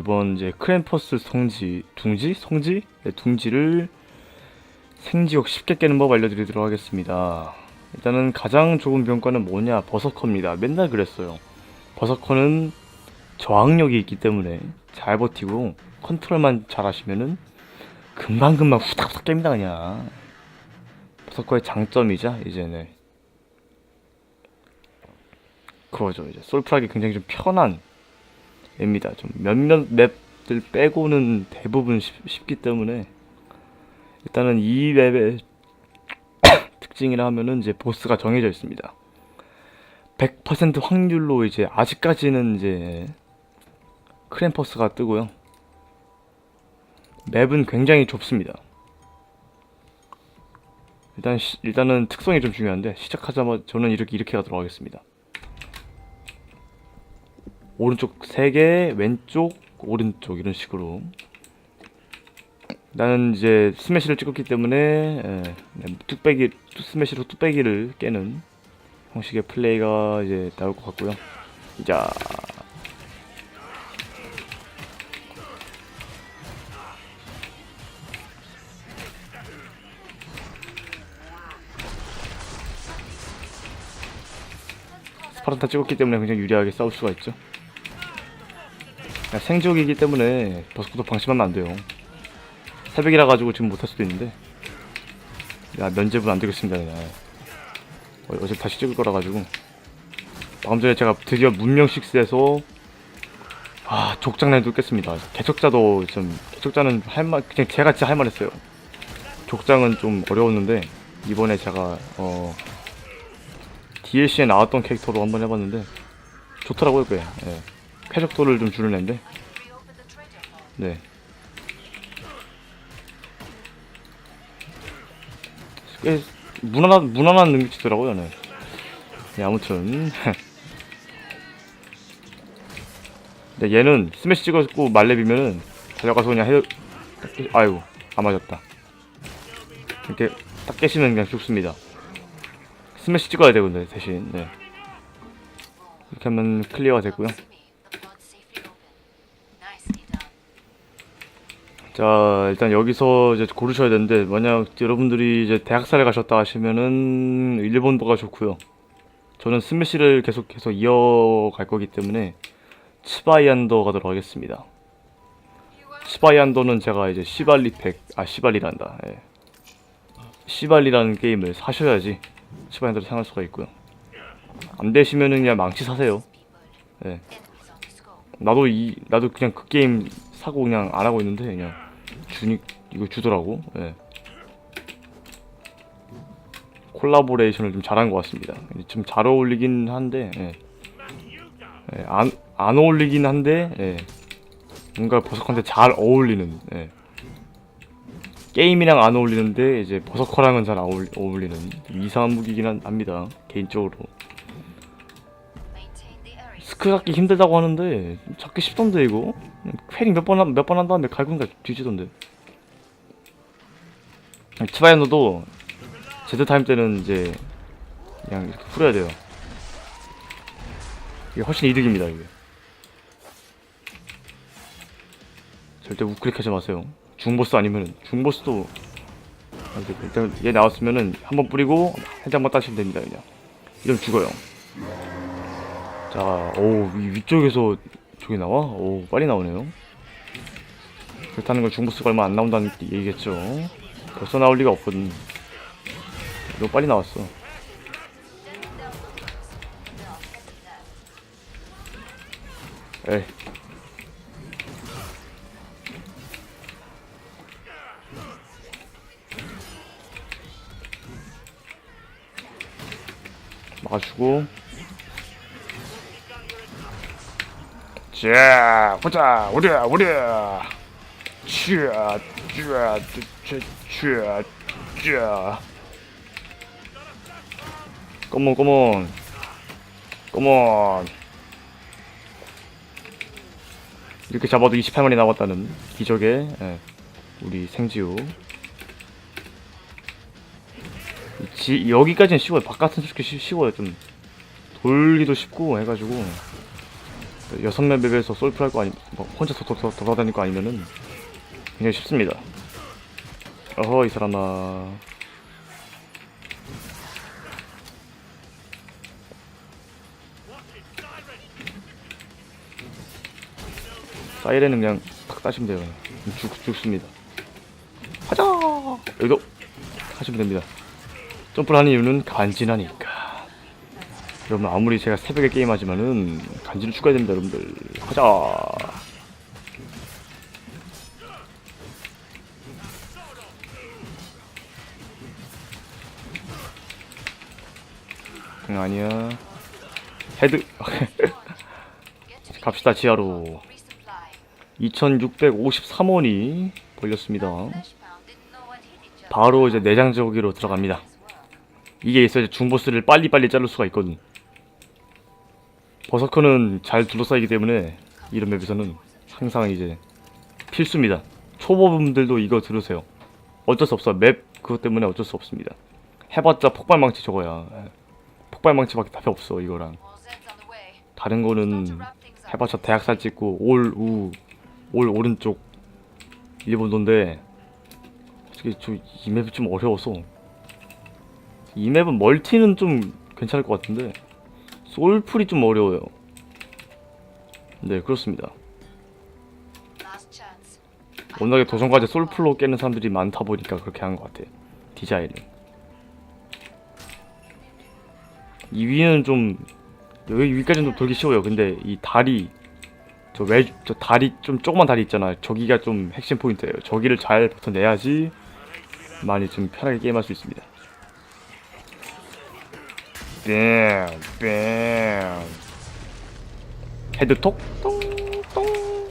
이번 이제 크램퍼스 성지 둥지 성지 네, 둥지를 생지옥 쉽게 깨는 법 알려드리도록 하겠습니다. 일단은 가장 좋은 병과는 뭐냐 버서커입니다. 맨날 그랬어요. 버서커는 저항력이 있기 때문에 잘 버티고 컨트롤만 잘 하시면은 금방금방 후닥후닥 깹니다 그냥. 버서커의 장점이자 이제는 그거죠 이제 솔프하기 굉장히 좀 편한 앱니다. 좀 몇몇 맵들 빼고는 대부분 쉽, 쉽기 때문에 일단은 이 맵의 특징이라 하면은 이제 보스가 정해져 있습니다. 100% 확률로 이제 아직까지는 이제 크램퍼스가 뜨고요. 맵은 굉장히 좁습니다. 일단 시- 일단은 특성이 좀 중요한데 시작하자마자 저는 이렇게 이렇게 가도록 하겠습니다. 오른쪽 3개, 왼쪽, 오른쪽 이런 식으로 나는 이제 스매시를 찍었기 때문에 예, 네, 뚝배기 스매시로 뚝배기를 깨는 형식의 플레이가 이제 나올 것 같고요. 자, 스파르타 찍었기 때문에 굉장히 유리하게 싸울 수가 있죠. 야, 생지옥이기 때문에 버스코도 방심하면 안 돼요. 새벽이라 가지고 지금 못할 수도 있는데. 야 면접은 안 되겠습니다. 그냥. 어, 어제 다시 찍을 거라 가지고. 방금 전에 제가 드디어 문명 6에서 아 족장난도 깼습니다. 개척자도 좀 개척자는 할말 그냥 제가 진짜 할 말했어요. 족장은 좀 어려웠는데 이번에 제가 어 DLC에 나왔던 캐릭터로 한번 해봤는데 좋더라고요 꽤. 예. 쾌적도를 좀 주는 앤데. 네. 꽤 무난한 무난한 능력치더라고요. 네. 네 아무튼. 네 얘는 스매시 찍었고 말렙이면은 달려가서 그냥 해. 아이고 안 맞았다. 이렇게 딱 깨시면 그냥 죽습니다. 스매시 찍어야 되거든요 대신. 네. 이렇게 하면 클리어가 되고요. 자 일단 여기서 이제 고르셔야 되는데 만약 여러분들이 이제 대학살에 가셨다 하시면은 일본도가 좋고요. 저는 스매시를 계속해서 이어갈 거기 때문에 치바이안도 가도록 하겠습니다. 치바이안도는 제가 이제 시발리팩 아 시발리란다. 예. 시발리라는 게임을 사셔야지 치바이안도를 사용할 수가 있고요. 안 되시면은 그냥 망치 사세요. 예. 나도 이 나도 그냥 그 게임 사고 그냥 안 하고 있는데 그냥 주니 이거 주더라고. 예. 콜라보레이션을 좀 잘한 것 같습니다. 좀 잘 어울리긴 한데 예. 예, 안, 안 어울리긴 한데 예. 뭔가 버섯한테 잘 어울리는 예. 게임이랑 안 어울리는데 이제 버섯커랑은 잘 어울, 어울리는 좀 이상한 무기긴 한- 합니다 개인적으로 스크 잡기 힘들다고 하는데 잡기 쉽던데 이거? 패링 몇번 한 다음에 갈군가 뒤지던데. 치바야노도 제드 타임 때는 이제 그냥 이렇게 풀어야 돼요. 이게 훨씬 이득입니다 이게. 절대 우클릭하지 마세요. 중보스 아니면 중보스도 일단 얘 나왔으면은 한 번 뿌리고 한 장만 따시면 됩니다 그냥. 이러면 죽어요 자, 오, 위, 위쪽에서 저기 나와? 오, 빨리 나오네요. 그렇다는 건 중보스가 얼마 안 나온다는 얘기겠죠. 벌써 나올 리가 없거든. 너무 빨리 나왔어. 에이. 막아주고. 자, 보자, 우리야, 우리야. 쥐야, 쥐야, 쥐야, 쥐야. 컴온, 컴온. 컴온. 이렇게 잡아도 28만이 남았다는 기적의 예, 우리 생지우. 지, 여기까지는 쉬워요. 바깥은 솔직히 쉬- 쉬워요. 좀 돌기도 쉽고 해가지고. 여섯 명 맵에서 솔플 할 거 아니 뭐 혼자 도, 도, 도, 돌아다닐 거 아니면은 굉장히 쉽습니다. 어허 이 사람아. 사이렌은 그냥 탁 따시면 돼요. 죽, 죽습니다. 가자! 여기도 하시면 됩니다. 점프를 하는 이유는 간지나니까 여러분 아무리 제가 새벽에 게임하지만은 간지를 추가해야 됩니다 여러분들. 가자! 응 아니야. 헤드 갑시다 지하로. 2653원이 벌렸습니다. 바로 이제 내장 저기로 들어갑니다. 이게 있어야 중보스를 빨리빨리 자를 수가 있거든 버서커는 잘 둘러싸이기 때문에 이런 맵에서는 항상 이제 필수입니다. 초보분들도 이거 들으세요. 어쩔 수 없어. 맵 그것 때문에 어쩔 수 없습니다. 해봤자 폭발망치 저거야. 예. 폭발망치밖에 답이 없어 이거랑. 다른 거는 해봤자 대학살 찍고 올 우 올 오른쪽 일본도인데 솔직히 저이 맵이 좀 어려워서. 이 맵은 멀티는 좀 괜찮을 것 같은데 솔풀이 좀 어려워요. 네 그렇습니다. 워낙에 도전과제 솔풀로 깨는 사람들이 많다 보니까 그렇게 한 것 같아요 디자인을 이 위는 좀 여기 위까지는 좀 돌기 쉬워요. 근데 이 다리 저외저 다리 좀 조그만 다리 있잖아요. 저기가 좀 핵심 포인트예요. 저기를 잘 버텨내야지 많이 좀 편하게 게임할 수 있습니다 뺨, 뺨. 헤드 톡, 똥, 똥.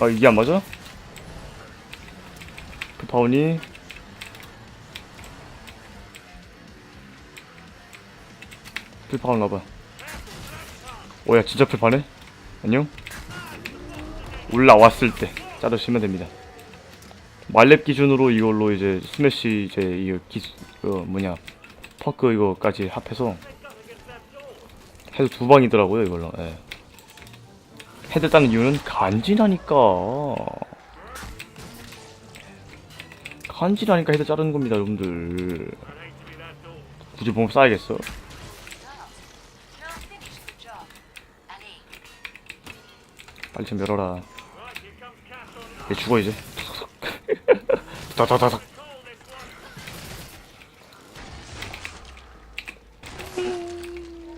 아, 이게 안 맞아? 그 파운이. 풀파운 가봐. 오야, 진짜 풀파네? 안녕? 올라왔을 때 자르시면 됩니다. 말렙 기준으로 이걸로 이제 스매시 이제 이거 기, 그 뭐냐 퍼크 이거까지 합해서 헤드 두 방이더라고요 이걸로. 예. 헤드 따는 이유는 간지나니까. 간지나니까 헤드 자르는 겁니다 여러분들. 굳이 보험 쌓야겠어. 빨리 좀 열어라. 얘 죽어 이제. 다다다닥.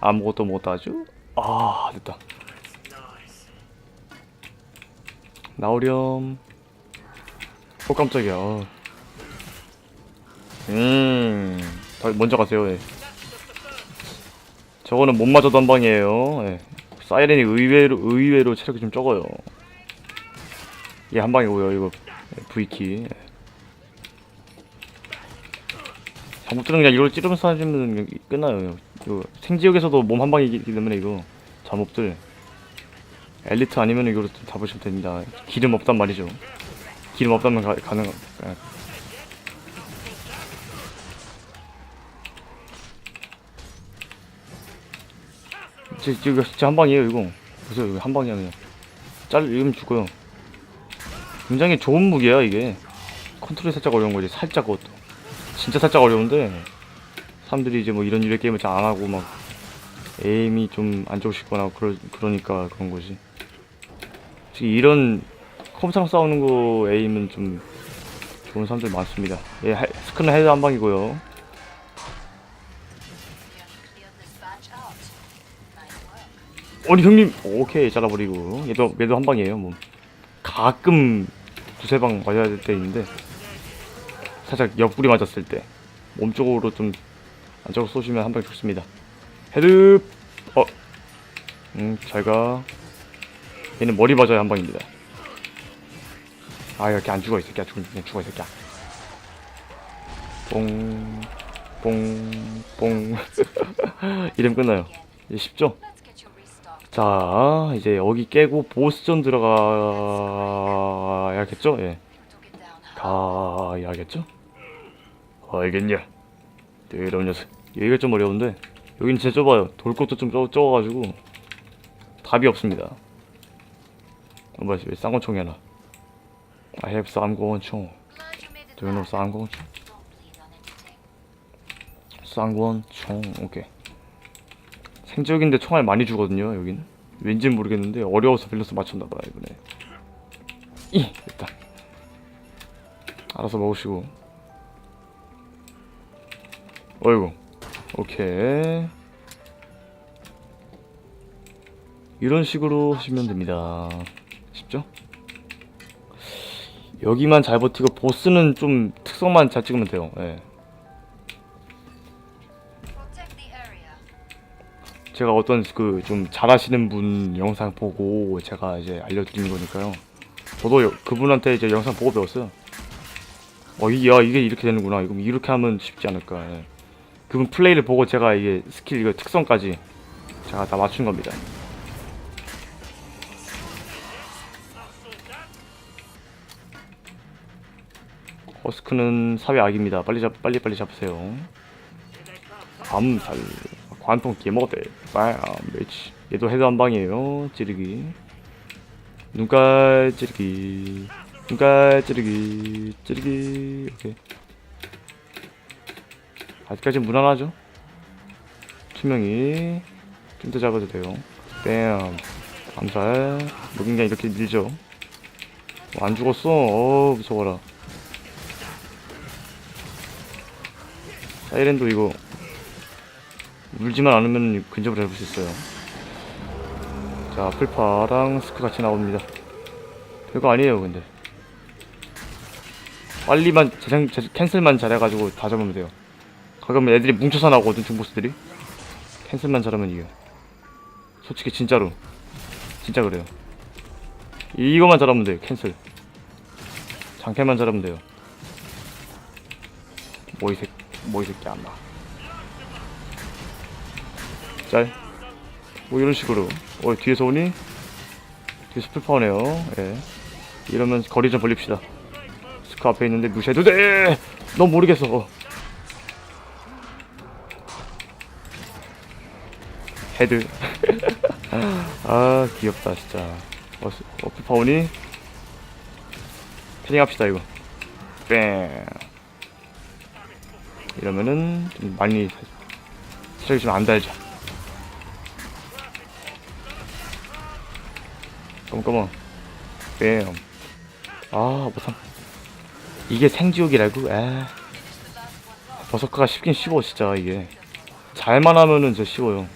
아무것도 못 하죠? 아 됐다. 나오렴. 어 깜짝이야. 어. 음, 더- 먼저 가세요. 예. 저거는 못 맞아도 한 방이에요. 예. 사이렌이 의외로 의외로 체력이 좀 적어요. 이게 한 방이고요. 이거 V키. 잘못 들은 그냥 이걸 찌르면서 하시면 끝나요. 이거 생지역에서도 몸 한 방이기 때문에 이거 잠업들 엘리트 아니면 이거로 좀 잡으시면 됩니다. 기름 없단 말이죠. 기름 없다면 가, 가능. 아, 지- 지금 진짜 한 방이에요 이거. 보세요 이거 한 방이야 그냥. 짤 이러면 죽어요. 굉장히 좋은 무기야 이게. 컨트롤이 살짝 어려운 거지. 살짝 그것도. 진짜 살짝 어려운데 사람들이 이제 뭐 이런 유의 게임을 잘 안 하고 막 에임이 좀 안 좋으시거나 그러, 그러니까 그런 거지. 솔직히 이런 컴퓨터랑 싸우는 거 에임은 좀 좋은 사람들 많습니다. 예, 하- 스크는 헤드 한 방이고요. 아니 형님 오케이 잘라버리고 얘도 얘도 한 방이에요 뭐 가끔 두세 방 맞아야 될 때 있는데 살짝 옆구리 맞았을 때 몸쪽으로 좀 안쪽으로 쏘시면 한방 좋습니다. 헤드! 어 음 잘 가. 얘는 머리 맞아야 한 방입니다. 아 이렇게 안 죽어 이 새끼야. 죽 그냥 죽어 이 새끼야. 뽕 뽕 뽕. 이름 끝나요. 이제 쉽죠? 자 이제 여기 깨고 보스전 들어가야겠죠? 예. 가야겠죠? 알겠냐? 더러운 녀석 여기가 좀 어려운데 여긴 진짜 좁아요. 돌 것도 좀 좁, 좁아가지고 답이 없습니다. 어, 뭐야, 왜 쌍권총이 하나? I have 쌍권총. Do you know 쌍권총? 쌍권총, 오케이. 생적인데 총알 많이 주거든요, 여긴. 왠지 모르겠는데 어려워서 밸런스 맞췄나봐, 이번에. 이! 됐다. 알아서 먹으시고. 어이구. 오케이. 이런 식으로 하시면 됩니다. 쉽죠? 여기만 잘 버티고 보스는 좀 특성만 잘 찍으면 돼요. 예. 제가 어떤 그 좀 잘하시는 분 영상 보고 제가 이제 알려드리는 거니까요. 저도 여- 그분한테 이제 영상 보고 배웠어요. 어, 이게, 야, 이게 이렇게 되는구나. 이거 이렇게 하면 쉽지 않을까. 예. 그분 플레이를 보고 제가 이게 스킬 이거 특성까지 제가 다 맞춘 겁니다. 허스크는 사회 악입니다. 빨리 잡, 빨리 빨리 잡으세요. 암살, 관통 개먹대, 빰, 매치. 얘도 헤드 한 방이에요. 찌르기. 눈깔 찌르기, 눈깔 찌르기, 찌르기. 오케이. 아직까지 무난하죠? 투명이 좀 더 잡아도 돼요. 뺨, 암살. 그냥 이렇게 밀죠. 어, 안 죽었어. 어 무서워라. 사이렌도 이거 물지만 않으면 근접을 해볼 수 있어요. 자, 풀파랑 스크 같이 나옵니다. 별거 아니에요, 근데. 빨리만 재생, 재, 캔슬만 잘해가지고 다 잡으면 돼요. 가끔 애들이 뭉쳐서 나오거든, 중보스들이. 캔슬만 잘하면 이겨. 솔직히 진짜로. 진짜 그래요. 이거만 잘하면 돼요, 캔슬. 장캐만 잘하면 돼요. 뭐 이 새끼, 뭐 이 새끼 안 나. 짤. 뭐 이런 식으로. 어, 뒤에서 오니? 뒤에서 풀파오네요. 예. 이러면 거리 좀 벌립시다. 스크 앞에 있는데 무시해도 돼! 넌 모르겠어. 헤드. 아, 귀엽다, 진짜. 어, 스- 어 풀파오니? 패딩 합시다, 이거. 뺑. 이러면은 좀 많이 체력이 좀 안 달죠. 깜깜아. 뺨. 아, 못함. 이게 생지옥이라고? 아. 버서크가 쉽긴 쉬워, 진짜, 이게. 잘만 하면은 진짜 쉬워요.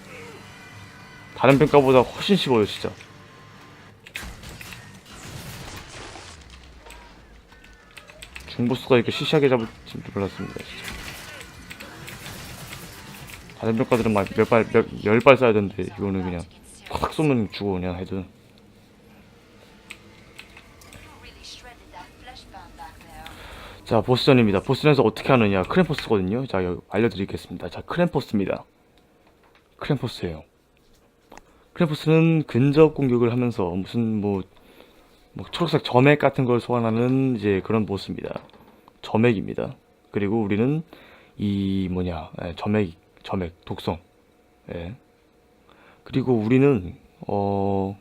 다른 평가보다 훨씬 쉬워요, 진짜. 중보스가 이렇게 시시하게 잡을 줄 몰랐습니다, 진짜. 다른 평가들은 막 몇 발, 몇, 열 발 쏴야 되는데, 이거는 그냥 콱 쏘면 죽어, 그냥 there. 자 보스전입니다 보스전에서 어떻게 하느냐 크램포스거든요 자 알려드리겠습니다 자 크램포스입니다 크램포스예요 크램포스는 근접 공격을 하면서 무슨 뭐, 뭐 초록색 점액 같은 걸 소환하는 이제 그런 보스입니다 점액입니다 그리고 우리는 이 뭐냐 예, 점액 점액 독성 예. 그리고 우리는 어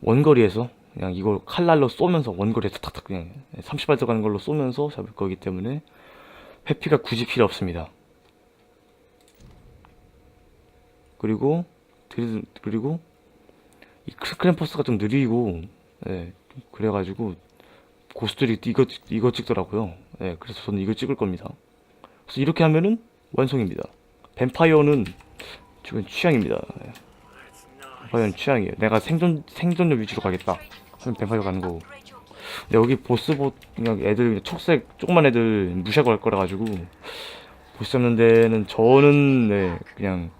원거리에서 그냥 이걸 칼날로 쏘면서 원거리에서 탁탁 그냥 30발 들어가는 걸로 쏘면서 잡을 거기 때문에 회피가 굳이 필요 없습니다. 그리고 드- 그리고 이 크램포스가 좀 느리고 예, 그래가지고 고수들이 이거 이거 찍더라고요. 예, 그래서 저는 이거 찍을 겁니다. 그래서 이렇게 하면은 완성입니다. 뱀파이어는 지금 취향입니다. 예. 뱀파이어는 취향이에요. 내가 생존 생존력 위주로 가겠다. 하면 뱀파이어 가는 거고. 근데 여기 보스 보 그냥 애들 촉색 조그만 애들 무시하고 갈 거라 가지고 보스 잡는 데는 저는 네 그냥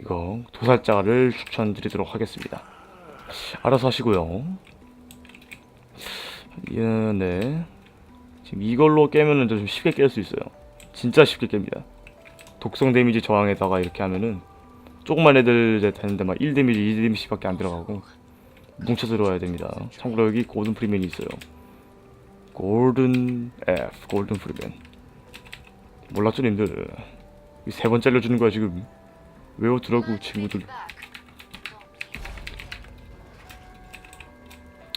이거 도살자를 추천드리도록 하겠습니다. 알아서 하시고요. 예, 네. 지금 이걸로 깨면은 좀 쉽게 깰 수 있어요. 진짜 쉽게 깹니다. 독성 데미지 저항에다가 이렇게 하면은 조그만 애들 되는데 막 1 데미지, 2 데미지밖에 안 들어가고 뭉쳐 들어와야 됩니다. 참고로 여기 골든 프리맨이 있어요. 골든 F, 골든 프리맨. 몰랐죠, 님들? 세번 잘려주는 거야 지금 외워두라고 친구들.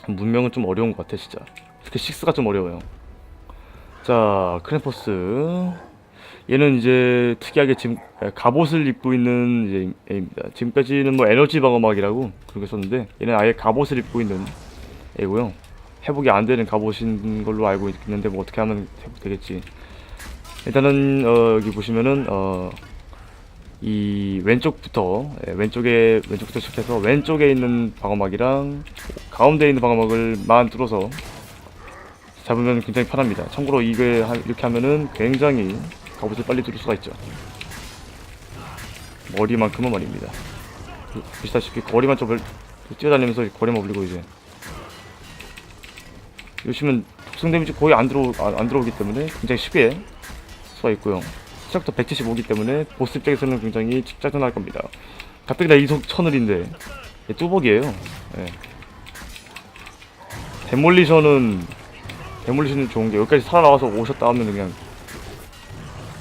문명은 좀 어려운 것 같아 진짜. 특히 식스가 좀 어려워요. 자 크레포스. 얘는 이제 특이하게 지금 갑옷을 입고 있는 이제 애입니다. 지금까지는 뭐 에너지 방어막이라고 그렇게 썼는데 얘는 아예 갑옷을 입고 있는 애고요. 회복이 안 되는 갑옷인 걸로 알고 있는데 뭐 어떻게 하면 회복 되겠지. 일단은 어, 여기 보시면은 어, 이 왼쪽부터 예, 왼쪽에 왼쪽부터 시작해서 왼쪽에 있는 방어막이랑 가운데 있는 방어막을만 뚫어서 잡으면 굉장히 편합니다. 참고로 이게 하- 이렇게 하면은 굉장히 갑옷을 빨리 뚫을 수가 있죠. 머리만큼은 말입니다. 보- 보시다시피 거리만 좀 벌- 뛰어다니면서 거리만 올리고 이제 요즘은 독성 데미지 거의 안 들어 안, 안 들어오기 때문에 굉장히 쉽게 수가 있고요. 시작부터 175기 때문에 보스 입장에서는 굉장히 짜증날 겁니다. 갑자기 나 이속 천을인데 얘 뚜벅이에요. 예. 데몰리션은 데몰리션은 좋은 게 여기까지 살아나와서 오셨다 하면 그냥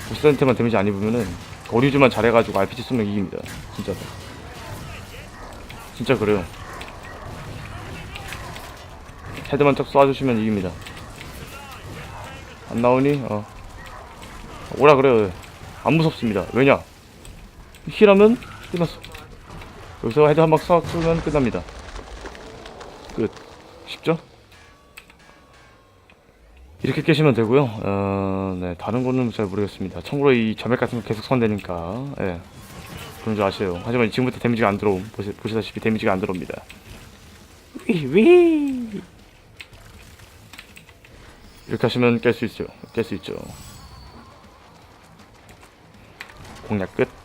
보스한테만 데미지 안 입으면은 거리주만 잘해가지고 RPG 쓰면 이깁니다. 진짜로. 진짜 그래요. 헤드만 딱 쏴주시면 이깁니다. 안 나오니? 어. 오라 그래요. 안 무섭습니다. 왜냐? 힐하면 끝났어. 여기서 헤드 한방 싹 쏘면 끝납니다. 끝. 쉽죠? 이렇게 깨시면 되고요. 어, 네, 다른 거는 잘 모르겠습니다. 참고로 이 점액 같은 거 계속 선되니까, 예. 그런 줄 아세요. 하지만 지금부터 데미지가 안 들어옴. 보시, 보시다시피 데미지가 안 들어옵니다. 위, 위. 이렇게 하시면 깰 수 있죠. 깰 수 있죠. 공략 끝.